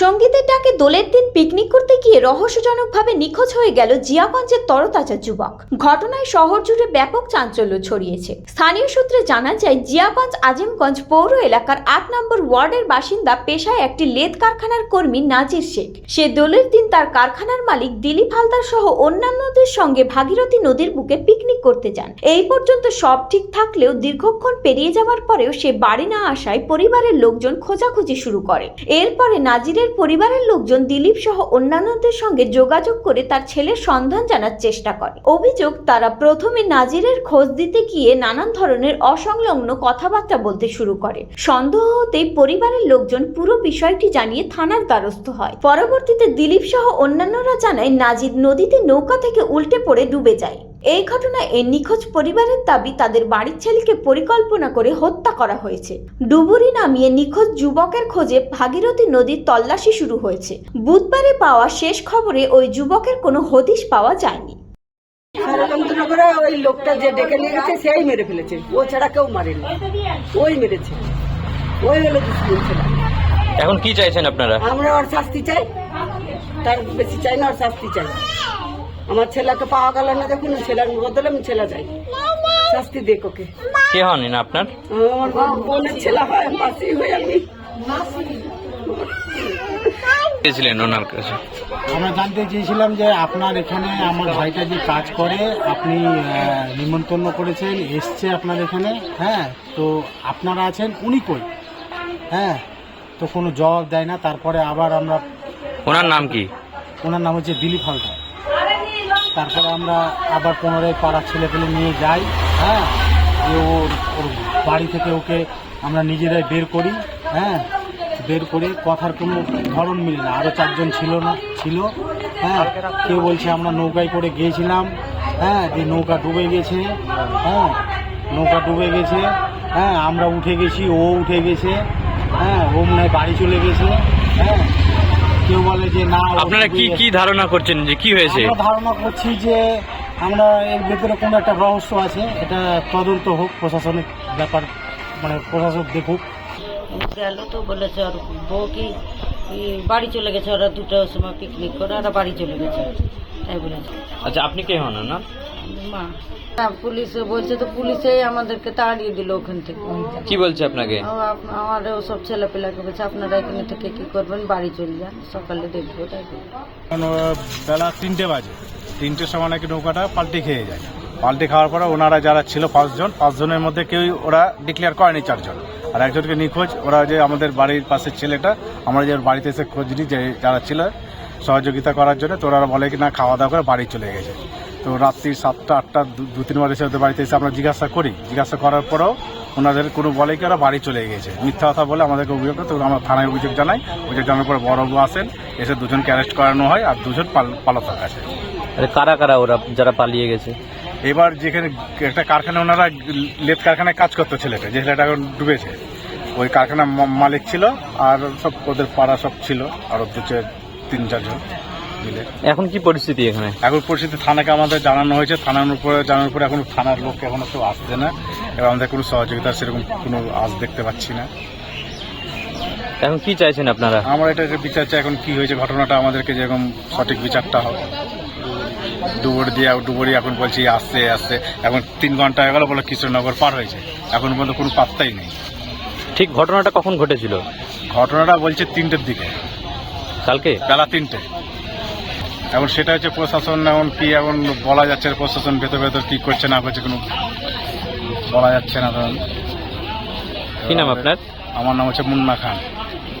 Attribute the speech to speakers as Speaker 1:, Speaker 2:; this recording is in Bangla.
Speaker 1: সঙ্গীতের ডাকে দোলের দিন পিকনিক করতে গিয়ে রহস্যজনকভাবে নিখোঁজ হয়ে গেল জিয়াগঞ্জের তরতাজা যুবক। ঘটনায় শহর জুড়ে ব্যাপক চাঞ্চল্য ছড়িয়েছে। স্থানীয় সূত্রে জানা যায়, জিয়াগঞ্জ আজিমগঞ্জ পৌর এলাকার আট নম্বর ওয়ার্ডের বাসিন্দা পেশায় একটি লেদ কারখানার কর্মী নাজির শেখ। সে দোলের দিন তার কারখানার মালিক দিলীপ হালদার সহ অন্যান্যদের সঙ্গে ভাগীরথী নদীর বুকে পিকনিক করতে যান। এই পর্যন্ত সব ঠিক থাকলেও দীর্ঘক্ষণ পেরিয়ে যাওয়ার পরেও সে বাড়ি না আসায় পরিবারের লোকজন খোঁজাখুঁজি শুরু করে। এরপরে নাজিরের পরিবারের লোকজন দিলীপ সহ অন্যান্যদের সঙ্গে যোগাযোগ করে তার ছেলের সন্ধান জানার চেষ্টা করে। অভিযোগ, তারা প্রথমে নাজিরের খোঁজ দিতে গিয়ে নানান ধরনের অসংলগ্ন কথাবার্তা বলতে শুরু করে। সন্দেহ হতেই পরিবারের লোকজন পুরো বিষয়টি জানিয়ে থানার দ্বারস্থ হয়। পরবর্তীতে দিলীপ সহ অন্যান্যরা জানায়, নাজির নদীতে নৌকা থেকে উল্টে পড়ে ডুবে যায়। এই ঘটনায় এই নিখোঁজ পরিবারের দাবি তাদের বাড়ির ছেলেকে পরিকল্পনা করে হত্যা করা হয়েছে। ডুবুরি নামিয়ে নিখোঁজ যুবকের খোঁজে ভাগীরথী নদীর তল্লাশি শুরু হয়েছে। বুধবারে পাওয়া শেষ খবরে ওই যুবকের কোনো হদিশ পাওয়া যায়নি।
Speaker 2: ষড়যন্ত্র ওই লোকটা যে ডেকে নিয়ে গেছে সেই মেরে ফেলেছে। ও ছাড়া কেউ মারেনি। ওই মেরেছে। ওই হলো দুশ্মন ছেলে।
Speaker 3: এখন কি চাইছেন আপনারা?
Speaker 2: আমরা ওর শাস্তি চাই। তার বেশি চাই না আর শাস্তি চাই। আমার ছেলেকে পাওয়া গেল না দেখুন ছেলের বদলে আমি ছেলে চাই। শাস্তি দেখ ওকে।
Speaker 3: কে হন না আপনার?
Speaker 2: আমার বোনের ছেলে হয় মাসি হয়ে আমি।
Speaker 3: গেছিলেন ওনার কাছে?
Speaker 4: আমরা জানতে চেয়েছিলাম যে আপনার এখানে আমার ভাইটা যে কাজ করে আপনি নিমন্ত্রণ করেছেন এসছে আপনার এখানে হ্যাঁ? তো আপনারা আছেন উনি কই? হ্যাঁ? তো কোনো জবাব দেয় না তারপরে আবার আমরা
Speaker 3: ওনার নাম কি?
Speaker 4: ওনার নাম হচ্ছে দিলীপ হালদার। তারপরে আমরা আবার পুনরায় পাড়ার ছেলেপেলে নিয়ে যাই হ্যাঁ? ওর ওর বাড়ি থেকে ওকে আমরা নিজেরাই বের করি হ্যাঁ? বের করে কথার কোনো ধরন মিলে না আরও চারজন ছিল না, ছিল হ্যাঁ? কেউ বলছে আমরা নৌকায় করে গিয়েছিলাম হ্যাঁ? যে নৌকা ডুবে গেছে হ্যাঁ? নৌকা ডুবে গেছে হ্যাঁ? আমরা উঠে গেছি, ও উঠে গেছে হ্যাঁ? ও মনে বাড়ি চলে গেছে কেউ বলে যে না
Speaker 3: আপনারা কি কি ধারণা করছেন যে কি হয়েছে?
Speaker 4: আমরা ধারণা করছি যে আমরা এর ভেতরে কোনো একটা রহস্য আছে এটা তদন্ত হোক প্রশাসনিক ব্যাপার মানে প্রশাসক দেখুক।
Speaker 5: গেল তো বলেছে আর বউ কি বাড়ি চলে গেছে ওরা দুটোর সময় পিকনিক করে ওরা বাড়ি চলে গেছে তাই বলেছে।
Speaker 3: আচ্ছা আপনি কে হন না
Speaker 5: মা। না, পুলিশে বলছে তো পুলিশেই আমাদেরকে তাড়িয়ে দিল ওখান থেকে।
Speaker 3: কি বলছে আপনাকে?
Speaker 5: আমার সব ছেলেপেলাকে বলছে আপনারা এখানে থেকে কি করবেন? বাড়ি চলে যান সকালে দেখব
Speaker 6: বেলা তিনটে বাজে। তিনটের সময় নাকি নৌকাটা পাল্টে খেয়ে যায়। পাল্টে খাওয়ার পরে ওনারা যারা ছিল পাঁচজন পাঁচজনের মধ্যে কেউই ওরা ডিক্লেয়ার করেনি চারজন। আর একজনকে নিখোঁজ ওরা যে আমাদের বাড়ির পাশের ছেলেটা আমরা যে বাড়িতে এসে খোঁজ নিই যে যারা ছিল সহযোগিতা করার জন্য তো ওরা বলে কি না খাওয়া দাওয়া করে বাড়ি চলে গেছে। তো রাত্রি সাতটা আটটা দু- তিনবার এসে ওদের বাড়িতে এসে আমরা জিজ্ঞাসা করি। জিজ্ঞাসা করার পরেও ওনাদের কোনো বলে কি ওরা বাড়ি চলে গেছে। মিথ্যা কথা বলে আমাদেরকে অভিযোগ করে, তো আমরা থানায় অভিযোগ জানাই। অভিযোগ জানার পরে বড়বাবু আসেন এসে দুজনকে অ্যারেস্ট করানো হয় আর দুজন পাল- পলাতক আছে
Speaker 3: কারা কারা ওরা যারা পালিয়ে গেছে?
Speaker 6: এবার যেখানে একটা কারখানা ওনারা লেদ কারখানায় কাজ করতো ছেলেটা যে ছেলেটা এখন ডুবেছে। ওই কারখানার মালিক ছিল আর সব ওদের পাড়া সব ছিল আরও দু তিন চারজন। মিলে।
Speaker 3: এখন কি পরিস্থিতি এখানে?
Speaker 6: এখন পরিস্থিতি থানাকে আমাদের জানানো হয়েছে। থানার উপরে জানানোর পরে এখন থানার লোক এখনও কেউ আসছে না। এবার আমাদের কোনো সহযোগিতা সেরকম কোনো আজ দেখতে পাচ্ছি না।
Speaker 3: এখন কি চাইছেন আপনারা?
Speaker 6: আমার এটা বিচার চাই এখন কি হয়েছে ঘটনাটা আমাদেরকে যেরকম সঠিক বিচারটা হবে ডুবুরি দিয়ে ডুবুরি এখন বলছি আসছে আসছে। এখন তিন ঘণ্টা হয়ে গেল বলে কৃষ্ণনগর পার হয়েছে। এখন পর্যন্ত কোনো পাত্তাই নেই।
Speaker 3: ঠিক ঘটনাটা কখন ঘটেছিল?
Speaker 6: ঘটনাটা বলছে তিনটের দিকে।
Speaker 3: কালকে?
Speaker 6: বেলা তিনটে। এখন সেটা হচ্ছে প্রশাসন এমন কি এখন বলা যাচ্ছে প্রশাসন ভেতর ভেতর কি করছে না করছে কোনো বলা যাচ্ছে না ধরুন
Speaker 3: কি নাম আপনার?
Speaker 6: আমার নাম হচ্ছে মুন্না খান।